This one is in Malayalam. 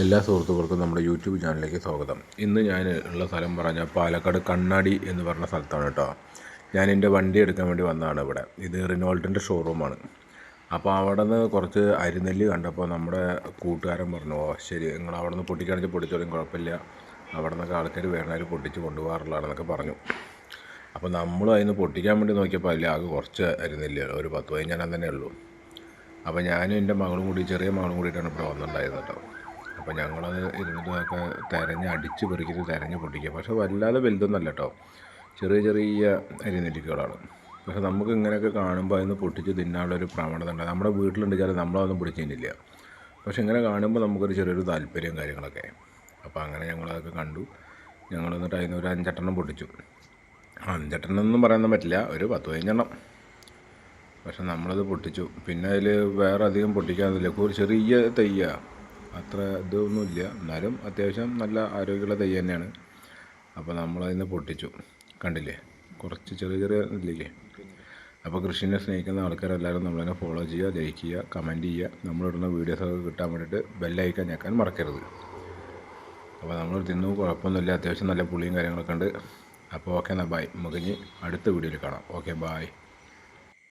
എല്ലാ സുഹൃത്തുക്കൾക്കും നമ്മുടെ യൂട്യൂബ് ചാനലിലേക്ക് സ്വാഗതം. ഇന്ന് ഞാൻ ഉള്ള സ്ഥലം പറഞ്ഞാൽ പാലക്കാട് കണ്ണാടി എന്ന് പറഞ്ഞ സ്ഥലത്താണ് കേട്ടോ. ഞാൻ എന്റെ വണ്ടി എടുക്കാൻ വേണ്ടി വന്നതാണ് ഇവിടെ. ഇത് റിനോൾട്ടിന്റെ ഷോറൂമാണ് അപ്പോൾ അവിടെ നിന്ന് കുറച്ച് അരിനെല്ല് കണ്ടപ്പോൾ നമ്മുടെ കൂട്ടുകാരൻ പറഞ്ഞു ഓ ശരി നിങ്ങൾ അവിടെ നിന്ന് പൊട്ടിക്കാണിച്ച് പൊട്ടിച്ചോളും കുഴപ്പമില്ല. അവിടെ നിന്നൊക്കെ ആൾക്കാർ വേണമെങ്കിൽ പൊട്ടിച്ച് കൊണ്ടുപോകാറുള്ളതാണെന്നൊക്കെ പറഞ്ഞു. അപ്പോൾ നമ്മൾ അതിന് പൊട്ടിക്കാൻ വേണ്ടി നോക്കിയപ്പോൾ അതിൽ ആകെ കുറച്ച് അരിനെല്ല് ഒരു പത്ത് പതിനഞ്ചെണ്ണം തന്നെ ഉള്ളൂ. അപ്പോൾ ഞാനും എന്റെ മകളും കൂടി ചെറിയ മകളും കൂടിയിട്ടാണ് ഇവിടെ വന്നിട്ടുണ്ടായിരുന്നത് കേട്ടോ. അപ്പോൾ ഞങ്ങളത് ഇരുന്നിട്ടൊക്കെ തിരഞ്ഞ് അടിച്ച് പെറുക്കിയിട്ട് തിരഞ്ഞ് പൊട്ടിക്കുക. പക്ഷേ വല്ലാതെ വലുതൊന്നല്ല കേട്ടോ. ചെറിയ ചെറിയ അരിനെല്ലിക്കകളാണ്. പക്ഷേ നമുക്ക് ഇങ്ങനെയൊക്കെ കാണുമ്പോൾ അതിന് പൊട്ടിച്ച് തിന്നാനുള്ളൊരു പ്രവണത ഉണ്ട്. നമ്മുടെ വീട്ടിലുണ്ടെങ്കിൽ നമ്മളതൊന്നും പിടിച്ചിട്ടില്ല പക്ഷെ ഇങ്ങനെ കാണുമ്പോൾ നമുക്കൊരു ചെറിയൊരു താല്പര്യം കാര്യങ്ങളൊക്കെ. അപ്പോൾ അങ്ങനെ ഞങ്ങളതൊക്കെ കണ്ടു. ഞങ്ങൾ എന്നിട്ട് അതിന് ഒരു അഞ്ചെട്ടെണ്ണം പൊട്ടിച്ചു. അഞ്ചെട്ടെണ്ണം ഒന്നും പറയാനൊന്നും പറ്റില്ല. ഒരു പത്ത് പതിനഞ്ചെണ്ണം. പക്ഷെ നമ്മളത് പൊട്ടിച്ചു. പിന്നെ അതിൽ വേറെ അധികം പൊട്ടിക്കാനില്ല ഒരു ചെറിയ തയ്യ. അത്ര ഇതൊന്നുമില്ല. എന്നാലും അത്യാവശ്യം നല്ല ആരോഗ്യമുള്ള തൈ തന്നെയാണ്. അപ്പോൾ നമ്മളതിന് പൊട്ടിച്ചു. കണ്ടില്ലേ? കുറച്ച് ചെറിയ ചെറിയ ഇതില്ലേ? അപ്പോൾ കൃഷിനെ സ്നേഹിക്കുന്ന ആൾക്കാരെല്ലാവരും നമ്മളതിനെ ഫോളോ ചെയ്യുക ലൈക്ക് ചെയ്യുക കമന്റ് ചെയ്യുക. നമ്മളിടുന്ന വീഡിയോസൊക്കെ കിട്ടാൻ വേണ്ടിയിട്ട് ബെല്ലൈക്കൻ ഞെക്കാൻ മറക്കരുത്. അപ്പോൾ നമ്മൾ തിന്നു കുഴപ്പമൊന്നുമില്ല. അത്യാവശ്യം നല്ല പുളിയും കാര്യങ്ങളൊക്കെ ഉണ്ട്. അപ്പോൾ ഓക്കെ എന്നാൽ ബൈ നമുക്ക് ഇനി അടുത്ത വീഡിയോയിൽ കാണാം. Okay bye